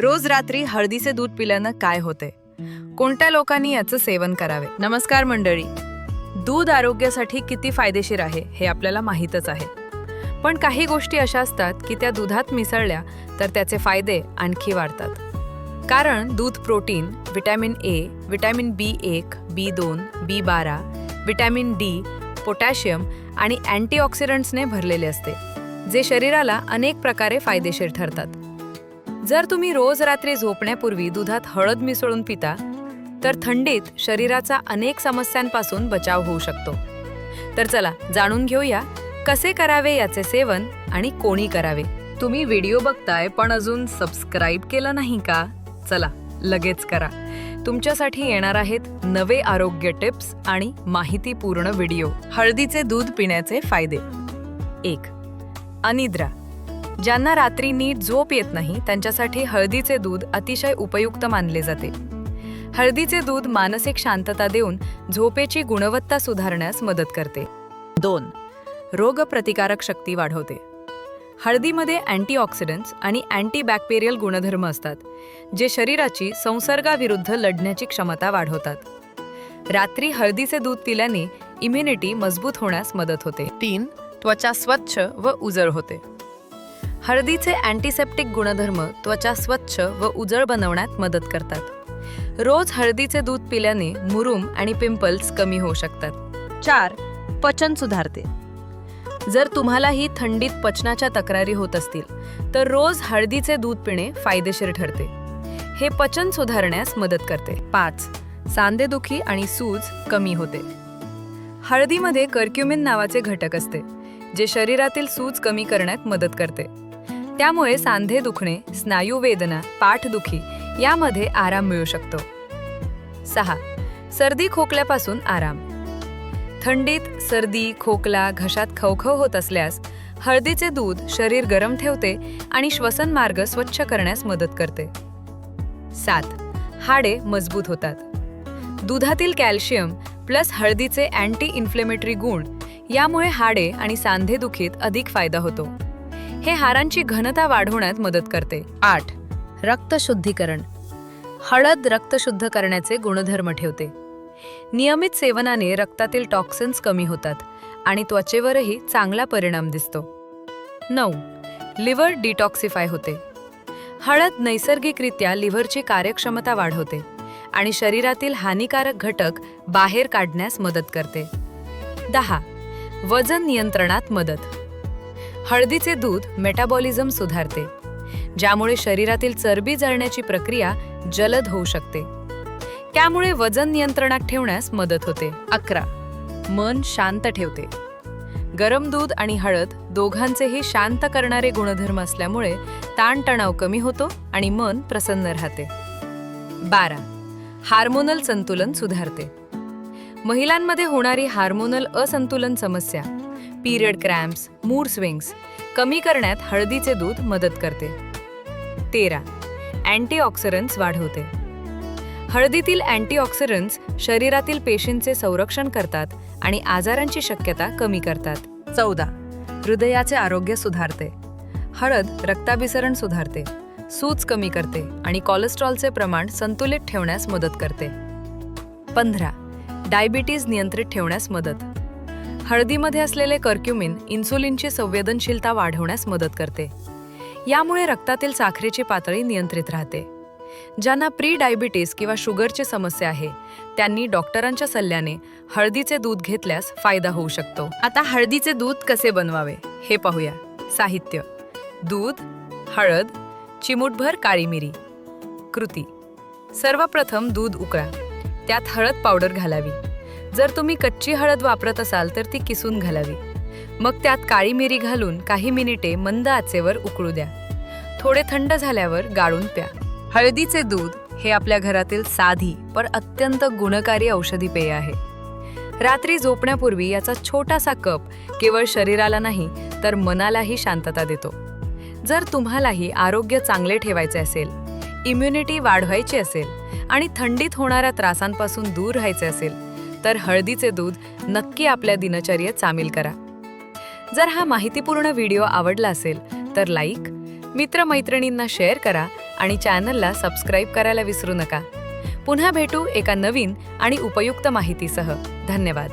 रोज रात्री हळदीचे दूध पिल्यानं काय होते? कोणत्या लोकांनी याचं सेवन करावे? नमस्कार मंडळी. दूध आरोग्यासाठी किती फायदेशीर आहे हे आपल्याला माहीतच आहे. पण काही गोष्टी अशा असतात की त्या दुधात मिसळल्या तर त्याचे फायदे आणखी वाढतात. कारण दूध protein vitamin A vitamin B एक बी दोन बी बारा व्हिटॅमिन डी पोटॅशियम आणि अँटीऑक्सिडंट्सने भरलेले असते जे शरीराला अनेक प्रकारे फायदेशीर ठरतात. जर तुम्ही रोज रात्री झोपण्यापूर्वी दुधात हळद मिसळून पिता तर थंडीत शरीराचा अनेक समस्यांपासून बचाव होऊ शकतो. तर चला जाणून घेऊया कसे करावे याचे सेवन आणि कोणी करावे. तुम्ही व्हिडिओ बघताय पण अजून सबस्क्राईब केलं नाही का? चला लगेच करा. तुमच्यासाठी येणार आहेत नवे आरोग्य टिप्स आणि माहितीपूर्ण व्हिडिओ. हळदीचे दूध पिण्याचे फायदे. एक अनिद्रा. ज्यांना रात्री नीट झोप येत नाही त्यांच्यासाठी हळदीचे दूध अतिशय उपयुक्त मानले जाते. हळदीचे दूध मानसिक शांतता देऊन झोपेची गुणवत्ता सुधारण्यास मदत करते. दोन रोगप्रतिकारक शक्ती वाढवते. हळदीमध्ये अँटीऑक्सिडंट्स आणि अँटीबॅक्टेरियल गुणधर्म असतात जे शरीराची संसर्गाविरुद्ध लढण्याची क्षमता वाढवतात. रात्री हळदीचे दूध पिल्याने इम्युनिटी मजबूत होण्यास मदत होते. तीन त्वचा स्वच्छ व उजळ होते. हळदीचे अँटीसेप्टिक गुणधर्म त्वचा स्वच्छ व उजळ बनवण्यात मदत करतात. रोज हळदीचे दूध पिल्याने मुरूम आणि पिंपल्स कमी होऊ शकतात. चार पचन सुधारते. जर तुम्हालाही थंडीत पचनाच्या तक्रारी होत असतील तर रोज हळदीचे दूध पिणे फायदेशीर ठरते. हे पचन सुधारण्यास मदत करते. पाच सांधेदुखी आणि सूज कमी होते. हळदीमध्ये कर्क्युमिन नावाचे घटक असते. जे शरीरातील सूज कमी करण्यात मदत करते. त्यामुळे सांधे दुखणे स्नायू वेदना पाठदुखी यामध्ये आराम मिळू शकतो. सहा. सर्दी खोकल्यापासून आराम. थंडीत सर्दी खोकला घशात खवखव होत असल्यास हळदीचे दूध शरीर गरम ठेवते आणि श्वसन मार्ग स्वच्छ करण्यास मदत करते. सात. हाडे मजबूत होतात. दुधातील कॅल्शियम प्लस हळदीचे अँटी इन्फ्लेमेटरी गुण यामुळे हाडे आणि सांधेदुखीत अधिक फायदा होतो. हे हारांची घनता वाढवण्यात मदत करते. आठ. रक्तशुद्धीकरण हळद रक्त शुद्ध करण्याचे गुणधर्म ठेवते. नियमित सेवनाने रक्तातील टॉक्सिन्स कमी होतात आणि त्वचेवरही चांगला परिणाम दिसतो. नऊ. लिव्हर डिटॉक्सिफाय होते. हळद नैसर्गिकरित्या लिव्हरची कार्यक्षमता वाढवते आणि शरीरातील हानिकारक घटक बाहेर काढण्यास मदत करते. दहा. वजन नियंत्रणात मदत. हळदीचे दूध मेटाबॉलिझम सुधारते ज्यामुळे शरीरातील चरबी जळण्याची प्रक्रिया जलद होऊ शकते. त्यामुळे वजन नियंत्रणात ठेवण्यास मदत होते. अकरा. मन शांत ठेवते. गरम दूध आणि हळद दोघांचेही शांत करणारे गुणधर्म असल्यामुळे ताणतणाव कमी होतो आणि मन प्रसन्न राहते. बारा. हार्मोनल संतुलन सुधारते. महिलांमध्ये होणारी हार्मोनल असंतुलन समस्या पिरियड क्रॅम्प्स मूड स्विंग्स कमी करण्यात हळदीचे दूध मदत करते. तेरा. अँटीऑक्सिडंट्स वाढवते. हळदीतील अँटीऑक्सिडंट्स शरीरातील पेशींचे संरक्षण करतात आणि आजारांची शक्यता कमी करतात. चौदा. हृदयाचे आरोग्य सुधारते. हळद रक्ताभिसरण सुधारते. सूज कमी करते आणि कोलेस्ट्रॉलचे प्रमाण संतुलित ठेवण्यास मदत करते. पंधरा. डायबिटीज नियंत्रित ठेवण्यास मदत. हळदीमध्ये असलेले कर्क्युमिन इन्सुलिनची संवेदनशीलता वाढवण्यास मदत करते. यामुळे रक्तातील साखरेची पातळी नियंत्रित राहते. ज्यांना प्री डायबिटीस किंवा शुगरची समस्या आहे त्यांनी डॉक्टरांच्या सल्ल्याने हळदीचे दूध घेतल्यास फायदा होऊ शकतो. आता हळदीचे दूध कसे बनवावे हे पाहूया. साहित्य. दूध हळद चिमूटभर काळी मिरी. कृती. सर्वप्रथम दूध उकळा. त्यात हळद पावडर घालावी. जर तुम्ही कच्ची हळद वापरत असाल तर ती किसून घालावी. मग त्यात काळी मिरी घालून काही मिनिटे मंद आचेवर उकळू द्या. थोडे थंड झाल्यावर गाळून प्या. हळदीचे दूध हे आपल्या घरातील साधी पण अत्यंत गुणकारी औषधी पेय आहे. रात्री झोपण्यापूर्वी याचा छोटासा कप केवळ शरीराला नाही तर मनालाही शांतता देतो. जर तुम्हालाही आरोग्य चांगले ठेवायचे असेल इम्युनिटी वाढवायची असेल आणि थंडीत होणाऱ्या त्रासांपासून दूर राहायचे असेल तर हळदीचे दूध नक्की आपल्या दिनचर्येत सामील करा. जर हा माहितीपूर्ण व्हिडिओ आवडला असेल तर लाईक मित्रमैत्रिणींना शेअर करा आणि चॅनलला सबस्क्राईब करायला विसरू नका. पुन्हा भेटू एका नवीन आणि उपयुक्त माहितीसह. धन्यवाद.